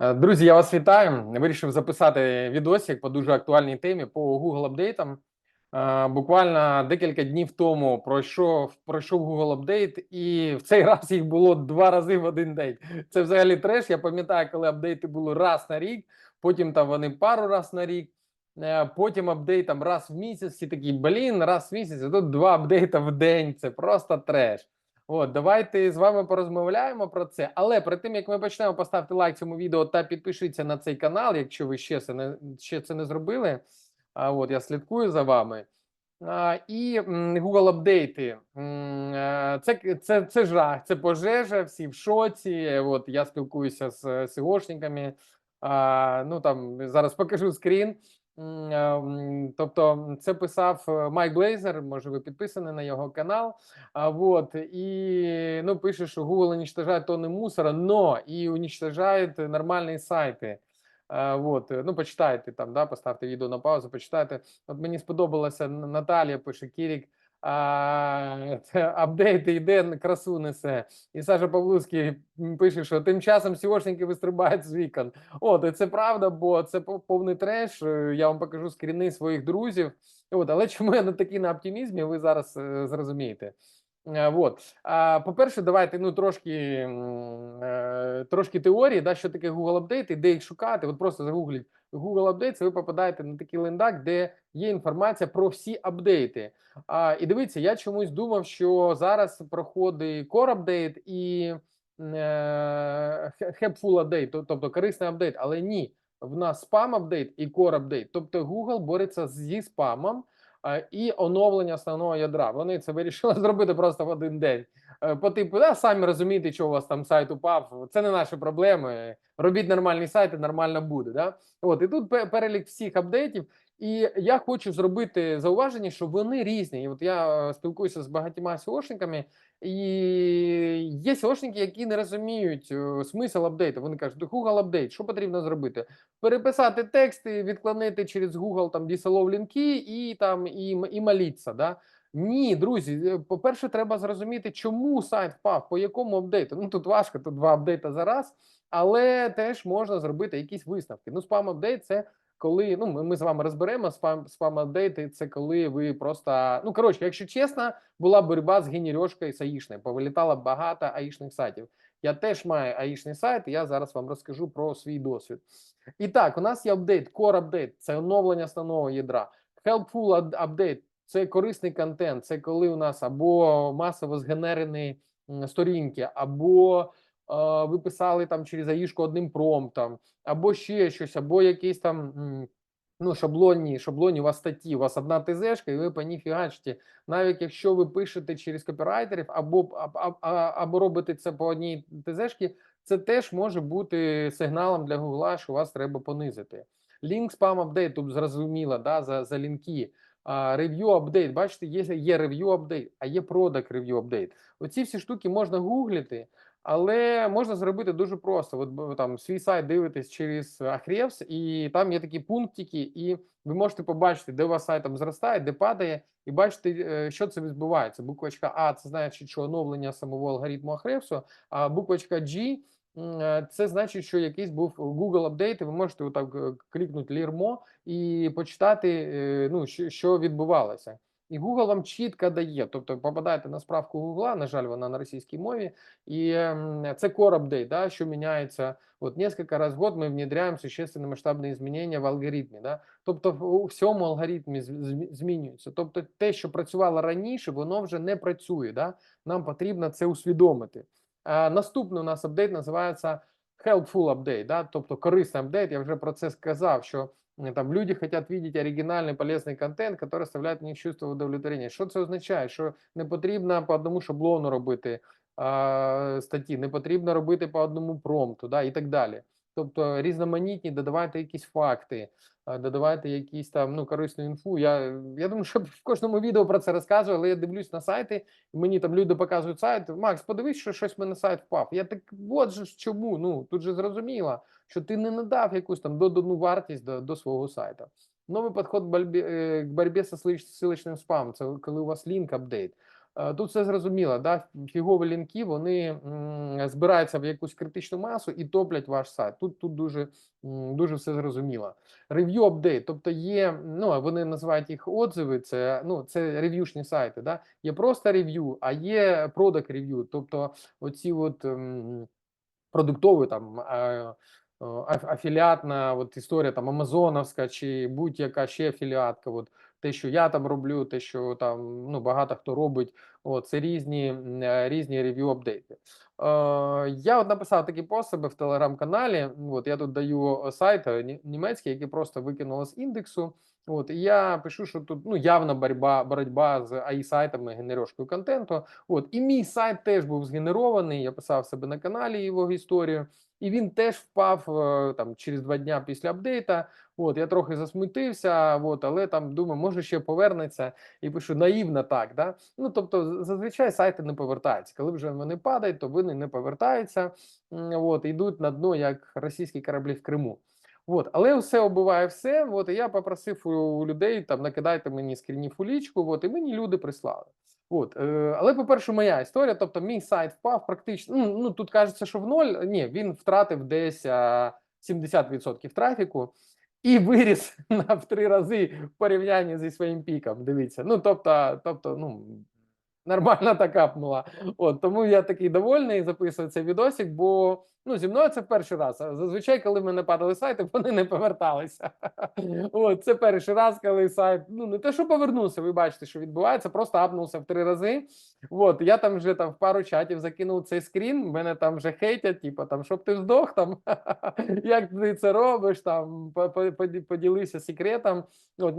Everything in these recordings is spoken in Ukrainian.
Е, Друзі, я вас вітаю. Вирішив записати відосик по дуже актуальній темі по Google апдейтам. Буквально декілька днів тому пройшов пройшов Google апдейт, і в цей раз їх було два рази в один день. Це взагалі треш. Я пам'ятаю, коли апдейти були раз на рік, потім там вони пару раз на рік. е, Потім апдейт там раз в місяць. Всі такі блін, раз в місяць. а Тут два апдейта в день. Це просто треш. От, давайте з вами порозмовляємо про це. Але перед тим як ми почнемо, поставте лайк цьому відео та підпишіться на цей канал, якщо ви ще це не ще це не зробили. А от я слідкую за вами. А, і Google апдейти. Е, Це, це, це жах, це пожежа, всі в шоці. От я спілкуюся з СИОшниками. А, ну там зараз покажу скрін. Тобто, це писав е, Майк Блейзер. Може, ви підписані на його канал. А вот і ну пише, що Google уничтожает тони мусора, но і уничтожает нормальні сайти. А, ну почитайте там, да, поставте відео на паузу, почитайте. От мені сподобалося Наталія пише Кірік. А, це йде, красу несе. І Саша Павлуцький пише, що тим часом сіошники вистрибають з вікон. От, і це правда, бо це повний треш. Е, Я вам покажу скріни своїх друзів. От, але чому я на такий на оптимізмі, ви зараз е, зрозумієте. Е, Вот. А, по-перше, давайте ну трошки, е, трошки теорії, да, що таке Google Update і де їх шукати. От просто загугліть Google Updates, ви попадаєте на такий лендак, де є інформація про всі апдейти. А, і дивіться, я чомусь думав, що зараз проходить Core Update і е, Helpful Update, тобто корисний апдейт, але ні. В нас спам апдейт і Core апдейт. Тобто Google бореться зі спамом а, і оновлення основного ядра. Вони це вирішили зробити просто в один день. Е, По типу, да, самі розумієте, що у вас там сайт упав. Це не наші проблеми. Робіть нормальний сайт, і нормально буде. Да? От і тут перелік всіх апдейтів. І я хочу зробити зауваження, що вони різні. І от я е, спілкуюся з багатьма SEOшниками, і є SEOшники, які не розуміють е, смисл апдейту. Вони кажуть, Google апдейт, що потрібно зробити? переписати тексти, відклонити через Google там діселов лінки і там і, і моліться. Да? Ні, друзі, е, по-перше, треба зрозуміти, чому сайт впав, по якому апдейту. Ну тут важко, тут два апдейта за раз, але теж можна зробити якісь висновки. Ну, спам апдейт це коли ну ми, ми з вами розберемо спам спам апдейти. Це коли ви просто ну коротше, якщо чесно, була боротьба з генерьошкою з аїшною, повилітало багато аїшних сайтів. Я теж маю аїшний сайт, і я зараз вам розкажу про свій досвід. І так, у нас є апдейт, core апдейт, це оновлення основного ядра. Helpful апдейт це корисний контент. Це коли у нас або масово згенерені сторінки, або е, ви писали там через аїшку одним промптом, або ще щось, або якісь там. Ну, шаблонні, шаблонні у вас статті, у вас одна ТЗшка, і ви по ній фігачите. Навіть якщо ви пишете через копірайтерів, або, або робите це по одній ТЗшці, це теж може бути сигналом для Гугла, що вас треба понизити. Лінк спам апдейт, тут зрозуміло, да, за, за лінки. Рев'ю апдейт, бачите, є, є рев'ю апдейт, а є продакт рев'ю апдейт. Оці всі штуки можна гуглити, але можна зробити дуже просто. От там свій сайт дивитесь через Ahrefs, і там є такі пунктики, і ви можете побачити, де у вас сайт там зростає, де падає, і бачите, е, що це відбувається. Буквочка А це значить, що оновлення самого алгоритму Ahrefs, а буквочка G це значить, що якийсь був Google апдейт, і ви можете отак е, клікнути лірмо і почитати, е, ну, що, відбувалося. І Google вам чітко дає, тобто попадаєте на справку Google, на жаль, вона на російській мові, і це core апдейт, да, що міняється. От несколько раз в год ми внедряємо существенно масштабні змінення в алгоритмі. Да? Тобто у всьому алгоритмі змінюється. Тобто те, що працювало раніше, воно вже не працює. Да? Нам потрібно це усвідомити. А, наступний у нас апдейт називається helpful update, да? тобто корисний апдейт. Я вже про це сказав, що там люди хотят видеть оригінальний полезний контент, який оставляє в них чувство удовлетворення. Що це означає? Що не потрібно по одному шаблону робити а, статті, не потрібно робити по одному промпту, да, і так далі. Тобто різноманітні, додавайте якісь факти, додавайте якісь там ну корисну інфу. Я, я думаю, що в кожному відео про це розказую, але я дивлюсь на сайти, і мені там люди показують сайт. Макс, подивись, що щось в мене сайт впав. Я так от же чому? Ну тут же зрозуміло, що ти не надав якусь там додану вартість до, до свого сайту. Новий підход к борьбі, е, ссылоч- ссылочним спамом. Це коли у вас лінк апдейт. Е, Тут все зрозуміло, да? фігові лінки вони збираються в якусь критичну масу і топлять ваш сайт. Тут, тут дуже, дуже все зрозуміло. Рев'ю апдейт, тобто є, ну вони називають їх отзиви, це ну це рев'юшні сайти. Да? Є просто рев'ю, а є продакт рев'ю, тобто оці от. м, продуктовий там е, афіліатна от історія там Амазоновська чи будь-яка ще афіліатка. От те, що я там роблю, те, що там ну багато хто робить. От це різні е, різні рев'ю апдейти. Е, я от написав такі пособи в телеграм-каналі. От я тут даю е, сайт е, ні- німецький, який просто викинуло з індексу. От і я пишу, що тут ну явна боротьба, боротьба з AI сайтами генерашкою контенту. От і мій сайт теж був згенерований. Я писав себе на каналі його історію, і він теж впав е, там через два дня після апдейта. От я трохи засмутився, от, але там думаю, може ще повернеться і пишу наївно так. Да? Ну тобто, зазвичай сайти не повертаються. Коли вже вони падають, то вони не повертаються. От йдуть на дно, як російські кораблі в Криму. От, але все обуває все. От і я попросив у, людей там накидайте мені скрінів у лічку. От і мені люди прислали. От, е, але по-перше, моя історія, тобто мій сайт впав практично. Ну, ну тут кажеться, що в ноль. Ні, він втратив десь а, 70% трафіку і виріс на в три рази в порівнянні зі своїм піком. Дивіться. Ну тобто, тобто, ну нормально так капнула. От тому я такий довольний записую цей відосик, бо ну зі мною це в перший раз. Зазвичай, коли в мене падали сайти, вони не поверталися. От це перший раз, коли сайт ну не те, що повернувся. Ви бачите, що відбувається, просто апнувся в три рази. От я там вже там в пару чатів закинув цей скрін. Мене там вже хейтять, типу, там щоб ти здох, там як ти це робиш, там по- по- поділися секретом. От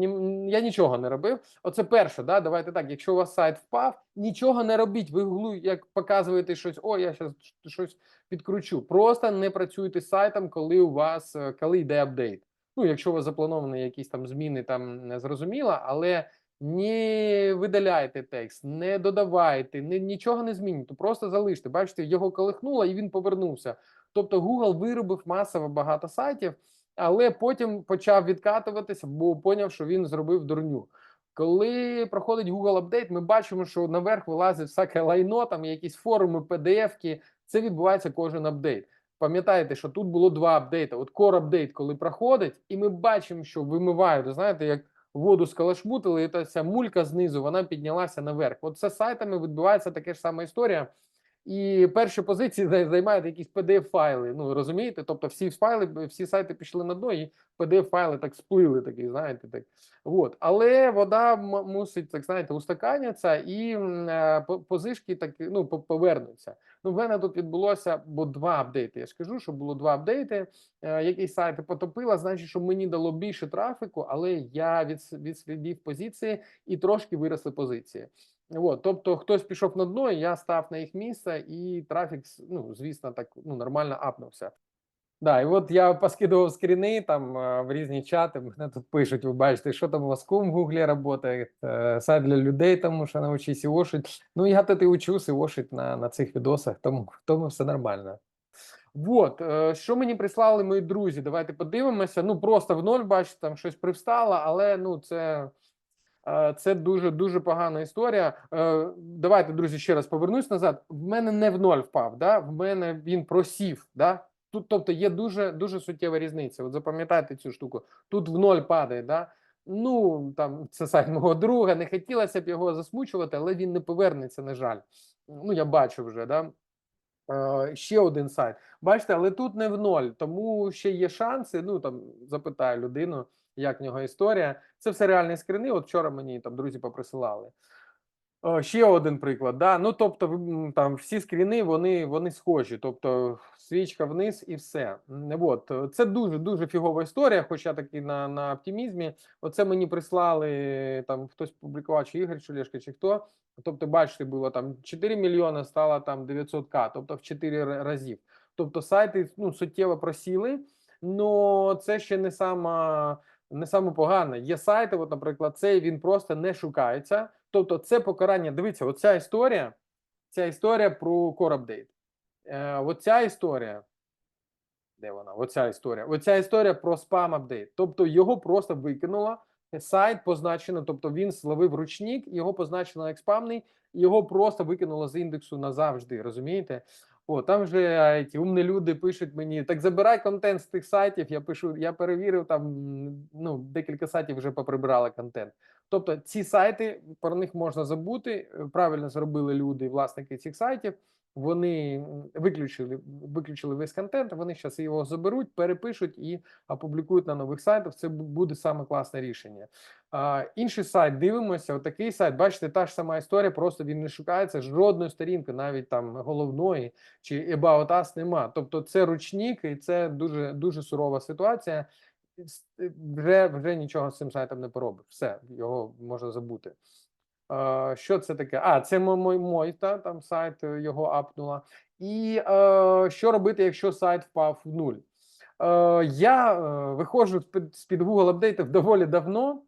я нічого не робив. Оце перше, да, давайте так. Якщо у вас сайт впав, нічого не робіть. Ви гуглу, як показуєте щось, о, я зараз щось підкручу. Просто не працюйте з сайтом, коли у вас е, коли йде апдейт. Ну, якщо у вас заплановані якісь там зміни, там не зрозуміло, але не видаляйте текст, не додавайте, не, нічого не змінюйте, просто залиште. Бачите, його колихнуло і він повернувся. Тобто Google виробив масово багато сайтів, але потім почав відкатуватися, бо поняв, що він зробив дурню. Коли проходить Google апдейт, ми бачимо, що наверх вилазить всяке лайно, там якісь форуми, PDF-ки. Це відбувається кожен апдейт. Пам'ятаєте, що тут було два апдейти. От core апдейт, коли проходить, і ми бачимо, що вимивають. Знаєте, як воду скалашмутили, і та ця мулька знизу вона піднялася наверх. От це сайтами відбувається така ж сама історія. І перші позиції зай- займають якісь PDF-файли. Ну розумієте? Тобто всі файли, всі сайти пішли на дно, і PDF-файли так сплили, такі, знаєте, так. От. Але вода мусить, так знаєте, устаканяться, і е, позишки так ну по- повернуться. Ну, в мене тут відбулося бо два апдейти. Я ж кажу, що було два апдейти. Е, якісь сайти потопила, значить, що мені дало більше трафіку, але я відс- відслідив позиції і трошки виросли позиції. От, тобто хтось пішов на дно, і я став на їх місце, і трафік, ну звісно, так ну нормально апнувся. Да, і от я поскидував скріни там е, в різні чати. Мене тут пишуть, ви бачите, що там у вас кум в Гуглі працює, е, сайт для людей, тому що навчись ошить. Ну, я тут і учусь і ошить на, на цих відосах, тому, тому все нормально. Вот, е, що мені прислали мої друзі? Давайте подивимося. Ну, просто в ноль, бачите, там щось привстало, але ну це. Це дуже дуже погана історія. Е, Давайте, друзі, ще раз повернусь назад. В мене не в ноль впав, да? в мене він просів. Да? Тут, тобто, є дуже дуже суттєва різниця. От запам'ятайте цю штуку. Тут в ноль падає. Да? Ну там це сайт мого друга. Не хотілося б його засмучувати, але він не повернеться. На жаль. Ну я бачу вже. Да? Е, Ще один сайт. Бачите, але тут не в ноль, тому ще є шанси. Ну там запитаю людину, як в нього історія. Це все реальні скрини. От вчора мені там друзі поприсилали. Ще один приклад. Да? Ну тобто, там всі скріни вони, вони схожі. Тобто свічка вниз і все. От це дуже дуже фігова історія. Хоча таки на, на оптимізмі. Оце мені прислали там хтось публікував, чи Ігор Шулешка, чи хто. Тобто, бачите, було там 4 мільйони, стало там 900к, тобто в 4 ра- разів. Тобто сайти ну, суттєво просіли, але це ще не сама не саме погане. Є сайти, от, наприклад, цей він просто не шукається. Тобто, це покарання. Дивіться, оця історія, ця історія про Update. Е, оця історія. Де вона? Оця історія. Оця історія про спам апдейт. Тобто його просто викинуло. Сайт позначено, тобто він словив ручник, його позначено як спамний. його просто викинуло з індексу назавжди. Розумієте? О, там вже а, ті умні люди пишуть мені: так забирай контент з тих сайтів. Я пишу, я перевірив там ну, декілька сайтів вже поприбирали контент. Тобто ці сайти про них можна забути. е, Правильно зробили люди, власники цих сайтів. Вони виключили, виключили весь контент. Вони зараз його заберуть, перепишуть і опублікують на нових сайтах. Це буде саме класне рішення. А, інший сайт дивимося. Отакий сайт. Бачите, та ж сама історія. Просто він не шукається жодної сторінки, навіть там головної чи About Us нема. Тобто, це ручник, і це дуже дуже сурова ситуація. Е, Вже вже нічого з цим сайтом не поробиш. Все, його можна забути. Е, Що це таке? А, це мой, мой, та, там сайт е, його апнула. І е, що робити, якщо сайт впав в нуль? Е, я е, виходжу з-під, з-під Google апдейтів доволі давно.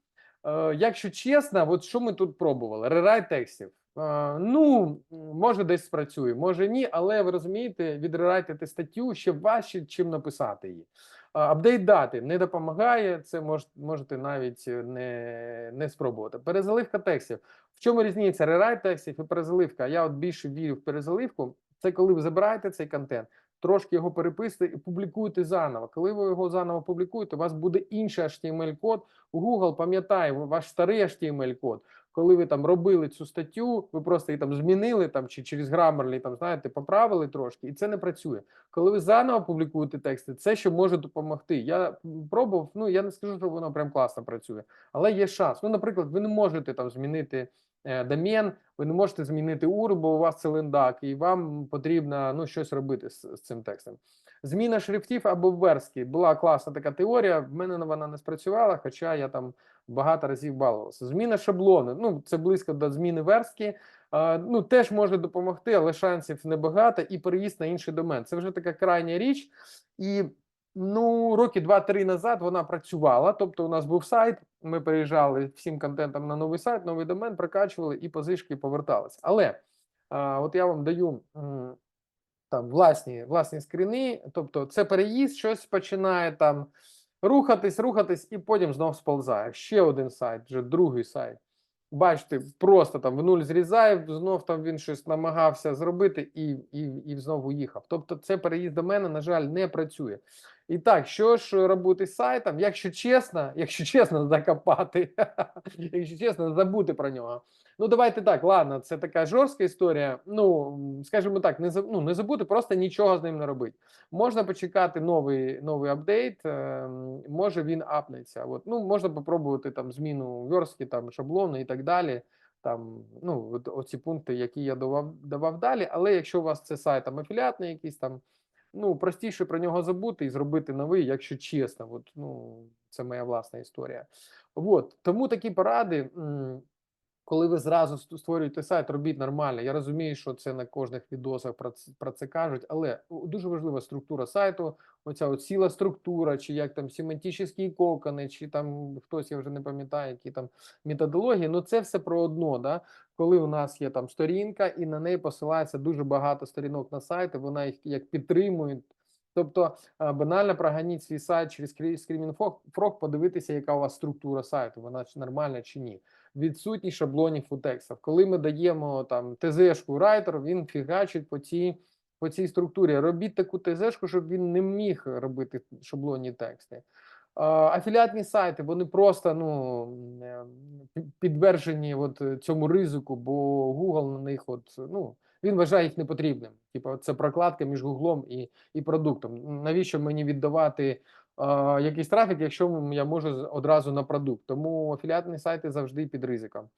Е, якщо чесно, от що ми тут пробували? Рерайт текстів. Е, ну, може, десь спрацює, може ні, але ви розумієте, відрерайтити статтю ще важче, чим написати її. Апдейт дати не допомагає, це мож, можете навіть е, не, не спробувати. Перезаливка текстів. В чому різниця рерайт текстів і перезаливка? Я от більше вірю в перезаливку. Це коли ви забираєте цей контент, трошки його переписуєте і публікуєте заново. Коли ви його заново публікуєте, у вас буде інший HTML-код. Google пам'ятає ваш старий HTML-код. Коли ви там робили цю статтю, ви просто її там змінили там чи через Grammarly, там знаєте, поправили трошки, і це не працює. Коли ви заново публікуєте тексти, це ще може допомогти. Я пробував. Ну я не скажу, що воно прям класно працює, але є шанс. Ну, наприклад, ви не можете там змінити е, домен, ви не можете змінити URL, бо у вас це лендак, і вам потрібно ну щось робити з, з цим текстом. Зміна шрифтів або верстки була класна така теорія. В мене вона не спрацювала, хоча я там багато разів балувався. Зміна шаблону. Ну це близько до зміни верстки. Ну теж може допомогти, але шансів небагато. І переїзд на інший домен. Це вже така крайня річ. І ну роки два-три назад вона працювала. Тобто, у нас був сайт. Ми переїжджали всім контентом на новий сайт, новий домен, прокачували і позички поверталися. Але е, от я вам даю. там власні, власні скріни, тобто це переїзд, щось починає там рухатись, рухатись, і потім знов сползає. Ще один сайт, вже другий сайт. Бачите, просто там в нуль зрізає, знов там він щось намагався зробити і, і, і знову їхав. Тобто, це переїзд до мене, на жаль, не працює. І так, що ж робити з сайтом? Якщо чесно, якщо чесно, закопати, якщо чесно, забути про нього. Ну, давайте так, ладно, це така жорстка історія. Ну, скажімо так, не ну, не забути, просто нічого з ним не робити. Можна почекати новий новий апдейт, ем, може він апнеться. От, ну, можна попробувати там зміну верстки, там шаблону і так далі. Там, ну, от, оці пункти, які я давав, давав далі. Але якщо у вас це сайт там афіліатний якийсь там, ну простіше про нього забути і зробити новий, якщо чесно. От, ну, це моя власна історія. От, тому такі поради. Коли ви зразу створюєте сайт, робіть нормально. Я розумію, що це на кожних відосах про це, про це кажуть, але дуже важлива структура сайту. Оця от ціла структура, чи як там семантичні кокони, чи там хтось я вже не пам'ятаю, які там методології. Ну це все про одно. Да? Коли у нас є там сторінка, і на неї посилається дуже багато сторінок на сайти, вона їх як підтримує. Тобто банально проганіть свій сайт через Screaming Frog, подивитися, яка у вас структура сайту, вона нормальна чи ні відсутність шаблонів у текстах. Коли ми даємо там ТЗ-шку райтеру, він фігачить по цій, по цій структурі. Робіть таку ТЗ-шку, щоб він не міг робити шаблонні тексти. Афіліатні сайти вони просто ну пі- підтверджені от цьому ризику, бо Google на них от ну він вважає їх непотрібним. Типу, це прокладка між Гуглом і, і продуктом. Навіщо мені віддавати якийсь трафік, якщо я можу одразу на продукт. Тому афіліатні сайти завжди під ризиком.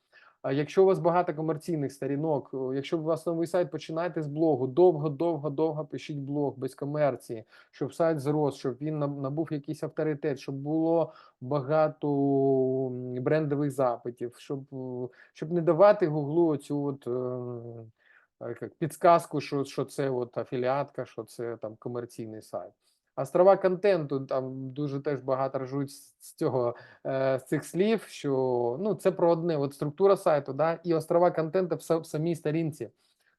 Якщо у вас багато комерційних сторінок, якщо у вас новий сайт, починайте з блогу. Довго, довго, довго пишіть блог без комерції, щоб сайт зрос, щоб він набув якийсь авторитет, щоб було багато брендових запитів, щоб, щоб не давати Гуглу цю от. е, як підсказку, що, що це от афіліатка, що це там комерційний сайт. Острова контенту там дуже теж багато ржуть з цього е, з цих слів, що ну це про одне, от структура сайту, да, і острова контенту в, самій сторінці.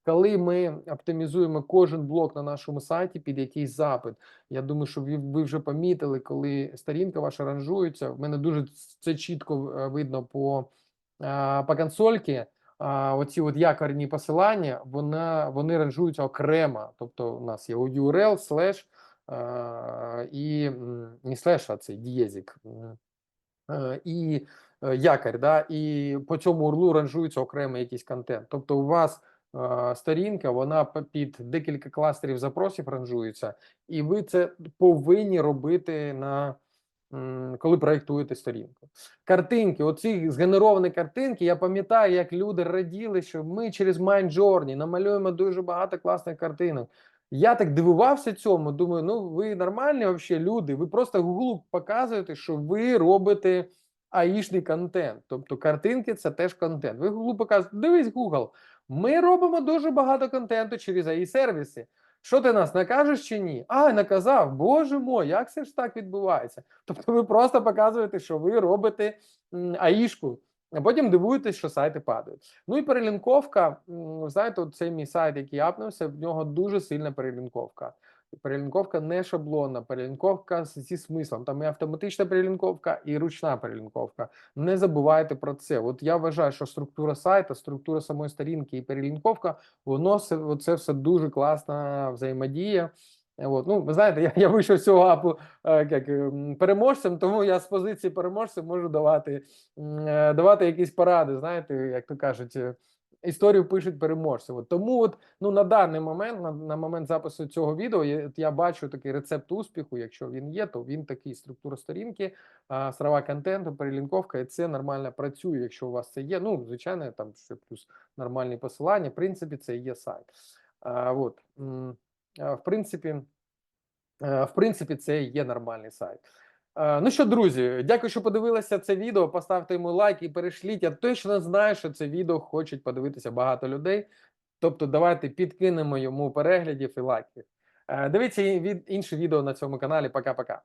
Коли ми оптимізуємо кожен блок на нашому сайті під якийсь запит, я думаю, що ви, ви вже помітили, коли сторінка ваша ранжується. В мене дуже це чітко е, видно по, е, по консольці. оці от якорні посилання, вона, вони ранжуються окремо. Тобто у нас є URL, слеш і не слеш, а цей дієзік. е, І якорь, да, і по цьому урлу ранжується окремий якийсь контент. Тобто у вас сторінка, вона під декілька кластерів запросів ранжується, і ви це повинні робити на коли проєктуєте сторінку. Картинки, оці згенеровані картинки, я пам'ятаю, як люди раділи, що ми через MindJourney намалюємо дуже багато класних картинок. Я так дивувався цьому. Думаю, ну ви нормальні взагалі люди. Ви просто Google показуєте, що ви робите аїшний контент. Тобто картинки це теж контент. Ви Google показуєте, дивись, Google, ми робимо дуже багато контенту через AI сервіси. Що ти нас накажеш чи ні? А, наказав, боже мой, як це ж так відбувається? Тобто ви просто показуєте, що ви робите аїшку, а потім дивуєтесь, що сайти падають. Ну і перелінковка. Знаєте, цей мій сайт, який апнувся, в нього дуже сильна перелінковка. Перелінковка не шаблонна, перелінковка зі смислом. Там і автоматична перелінковка, і ручна перелінковка. Не забувайте про це. От я вважаю, що структура сайту, структура самої сторінки і перелінковка, воно це все дуже класна взаємодія. От, ну, ви знаєте, я, я вийшов з цього апу е, як, ем, переможцем, тому я з позиції переможця можу давати, е, давати якісь поради. Знаєте, як то кажуть, е, історію пишуть переможці. От, тому от, ну, на даний момент, на, на момент запису цього відео, я, я бачу такий рецепт успіху. Якщо він є, то він такий структура сторінки, а, страва контенту, перелінковка, і це нормально працює. Якщо у вас це є. Ну, звичайно, там ще плюс нормальні посилання. В принципі, це є сайт. А, от, в принципі. Е, В принципі, це є нормальний сайт. Е, Ну що, друзі, дякую, що подивилися це відео. Поставте йому лайк і перешліть. Я точно знаю, що це відео хочуть подивитися багато людей. Тобто, давайте підкинемо йому переглядів і лайків. Е, Дивіться інше відео на цьому каналі. Пока-пока.